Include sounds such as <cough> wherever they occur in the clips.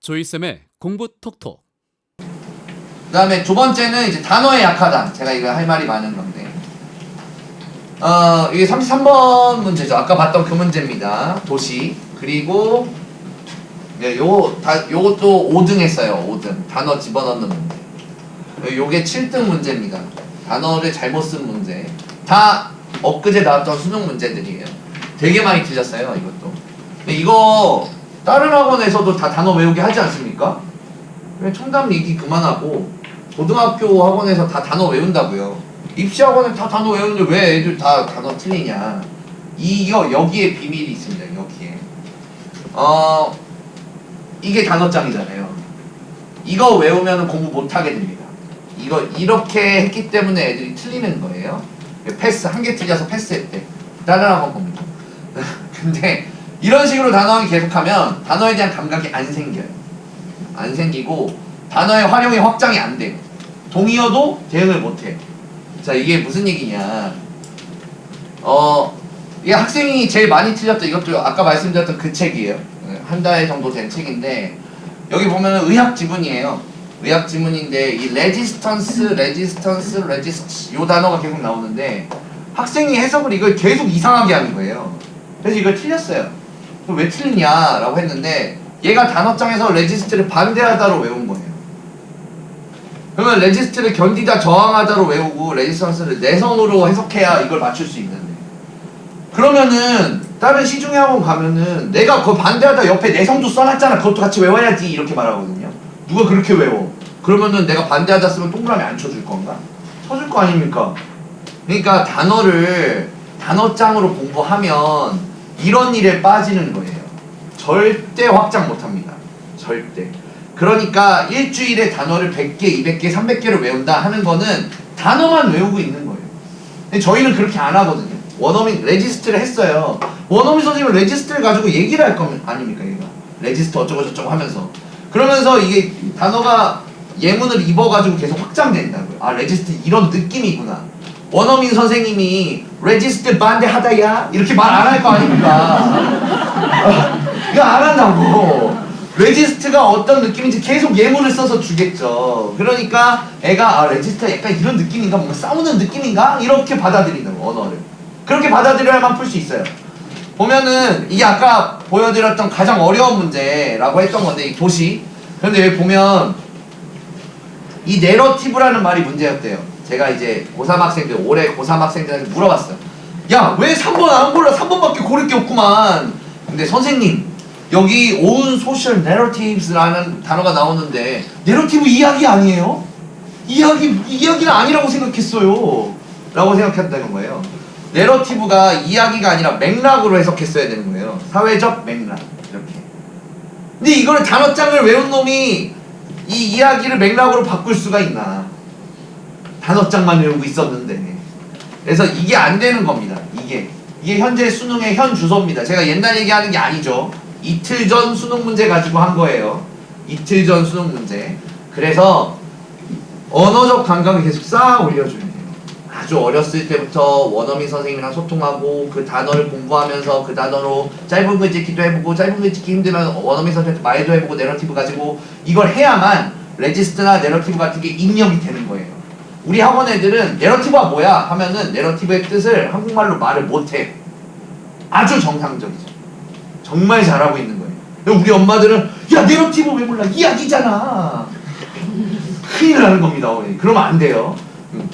조이쌤의 공부 톡톡. 그 다음에 두 번째는 이제 단어에 약하다. 제가 이거 할 말이 많은 건데. 어, 이게 33번 문제죠. 아까 봤던 그 문제입니다. 도시. 그리고, 네, 요, 다, 요것도 5등 했어요. 5등. 단어 집어넣는 문제. 요게 7등 문제입니다. 단어를 잘못 쓴 문제. 다 엊그제 나왔던 수능 문제들이에요. 되게 많이 틀렸어요, 이것도. 근데 이거 다른 학원에서도 다 단어 외우게 하지 않습니까? 왜 청담 얘기 그만하고 고등학교 학원에서 다 단어 외운다고요. 입시 학원에 다 단어 외우는데 왜 애들 다 단어 틀리냐? 이거 여기에 비밀이 있습니다. 여기에. 어 이게 단어장이잖아요. 이거 외우면 공부 못 하게 됩니다. 이거 이렇게 했기 때문에 애들이 틀리는 거예요. 패스 한 개 틀려서 패스했대. 다른 학원 겁니다. <laughs> 근데 이런 식으로 단어하기 계속하면 단어에 대한 감각이 안 생겨요. 안 생기고 단어의 활용이 확장이 안 돼요. 동의어도 대응을 못 해요. 자 이게 무슨 얘기냐? 어 이게 학생이 제일 많이 틀렸던 이것도 아까 말씀드렸던 그 책이에요. 네, 한달 정도 된 책인데 여기 보면은 의학 지문이에요. 의학 지문인데 이 레지스턴스, 레지스턴스, 레지스턴스 요 단어가 계속 나오는데 학생이 해석을 이걸 계속 이상하게 하는 거예요. 그래서 이걸 틀렸어요. 그럼 왜 틀리냐라고 했는데 얘가 단어장에서 레지스트를 반대하다로 외운 거예요. 그러면 레지스트를 견디다 저항하다로 외우고 레지스턴스를 내성으로 해석해야 이걸 맞출 수 있는데 그러면은 다른 시중에 학원 가면은 내가 그거 반대하다 옆에 내성도 써놨잖아 그것도 같이 외워야지 이렇게 말하거든요 누가 그렇게 외워 그러면은 내가 반대하다 쓰면 동그라미 안 쳐줄 건가? 쳐줄 거 아닙니까? 그러니까 단어를 단어장으로 공부하면 이런 일에 빠지는 거예요 절대 확장 못 합니다 절대 그러니까 일주일에 단어를 100개, 200개, 300개를 외운다 하는 거는 단어만 외우고 있는 거예요. 근데 저희는 그렇게 안 하거든요. 원어민 레지스트를 했어요. 원어민 선생님은 레지스트를 가지고 얘기를 할 거면 아닙니까 얘가 레지스트 어쩌고 저쩌고 하면서 그러면서 이게 단어가 예문을 입어가지고 계속 확장된다고요. 아 레지스트 이런 느낌이구나. 원어민 선생님이 레지스트 반대하다야 이렇게 말 안 할 거 아닙니까? 이거 안 한다고. 레지스트가 어떤 느낌인지 계속 예문을 써서 주겠죠. 그러니까 애가 아 레지스트가 약간 이런 느낌인가 뭔가 싸우는 느낌인가 이렇게 받아들이는 거 언어를. 그렇게 받아들여야만 풀 수 있어요. 보면은 이게 아까 보여드렸던 가장 어려운 문제라고 했던 건데 이 도시. 그런데 여기 보면 이 내러티브라는 말이 문제였대요. 제가 이제 고3 학생들 올해 고3 학생들한테 물어봤어요. 야 왜 3번 안 골라? 3번밖에 고를 게 없구만. 근데 선생님 여기 own social narratives라는 단어가 나오는데 내러티브 이야기 아니에요? 이야기 이야기는 아니라고 생각했어요. 라고 생각했다는 거예요. 내러티브가 이야기가 아니라 맥락으로 해석했어야 되는 거예요. 사회적 맥락 이렇게. 근데 이거를 단어장을 외운 놈이 이 이야기를 맥락으로 바꿀 수가 있나? 단어장만 외우고 있었는데. 그래서 이게 안 되는 겁니다. 이게 이게 현재 수능의 현 주소입니다. 제가 옛날 얘기하는 게 아니죠. 이틀 전 수능 문제 가지고 한 거예요. 이틀 전 수능 문제. 그래서 언어적 감각을 계속 쌓아 올려줘야 돼요. 아주 어렸을 때부터 원어민 선생님이랑 소통하고 그 단어를 공부하면서 그 단어로 짧은 글 찍기도 해보고 짧은 글 찍기 힘들면 원어민 선생님한테 말도 해보고 내러티브 가지고 이걸 해야만 레지스트나 내러티브 같은 게 입력이 되는 거예요. 우리 학원 애들은 내러티브가 뭐야 하면은 내러티브의 뜻을 한국말로 말을 못해. 아주 정상적이죠. 정말 잘하고 있는 거예요. 우리 엄마들은 야 내러티브 왜 몰라 이야기잖아. <laughs> 큰일 나는 겁니다. 어머니. 그러면 안 돼요. 음.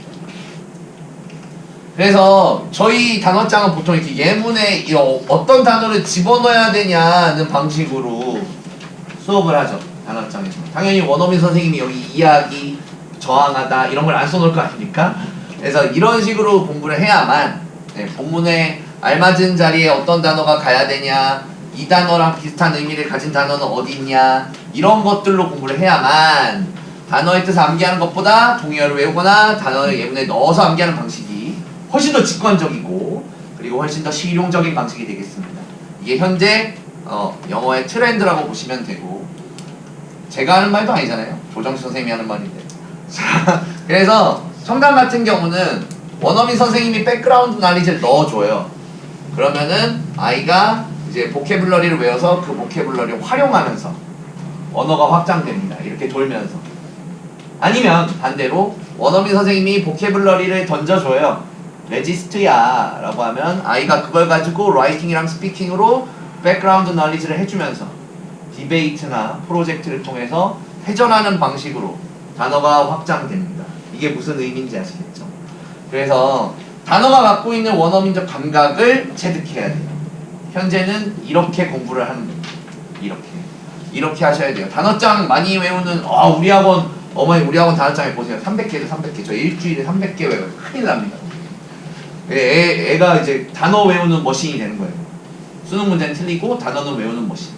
그래서 저희 단어장은 보통 이렇게 예문에 이 어- 어떤 단어를 집어넣어야 되냐는 방식으로 수업을 하죠. 단어장에서. 당연히 원어민 선생님이 여기 이야기, 저항하다 이런 걸 안 써놓을 거 아닙니까? 그래서 이런 식으로 공부를 해야만 네, 본문에 알맞은 자리에 어떤 단어가 가야 되냐, 이 단어랑 비슷한 의미를 가진 단어는 어디 있냐 이런 것들로 공부를 해야만 단어의 뜻을 암기하는 것보다 동의어를 외우거나 단어를 예문에 넣어서 암기하는 방식이 훨씬 더 직관적이고 그리고 훨씬 더 실용적인 방식이 되겠습니다. 이게 현재 어, 영어의 트렌드라고 보시면 되고 제가 하는 말도 아니잖아요. 조정수 선생님이 하는 말인데. 자, <laughs> 그래서 청담 같은 경우는 원어민 선생님이 백그라운드 나리지를 넣어줘요. 그러면은 아이가 이제 보케블러리를 외워서 그 보케블러리를 활용하면서 언어가 확장됩니다. 이렇게 돌면서. 아니면 반대로 원어민 선생님이 보케블러리를 던져줘요. 레지스트야 라고 하면 아이가 그걸 가지고 라이팅이랑 스피킹으로 백그라운드널리지를 해주면서 디베이트나 프로젝트를 통해서 회전하는 방식으로 단어가 확장됩니다. 이게 무슨 의미인지 아시겠죠? 그래서 단어가 갖고 있는 원어민적 감각을 체득해야 돼요. 현재는 이렇게 공부를 하는 거예요. 이렇게. 이렇게 하셔야 돼요. 단어장 많이 외우는 어, 우리 학원 어머니 우리 학원 단어장에 보세요. 300개죠 300개. 저 일주일에 300개 외워요. 큰일 납니다. 애, 애가 이제 단어 외우는 머신이 되는 거예요. 수능 문제는 틀리고 단어는 외우는 머신.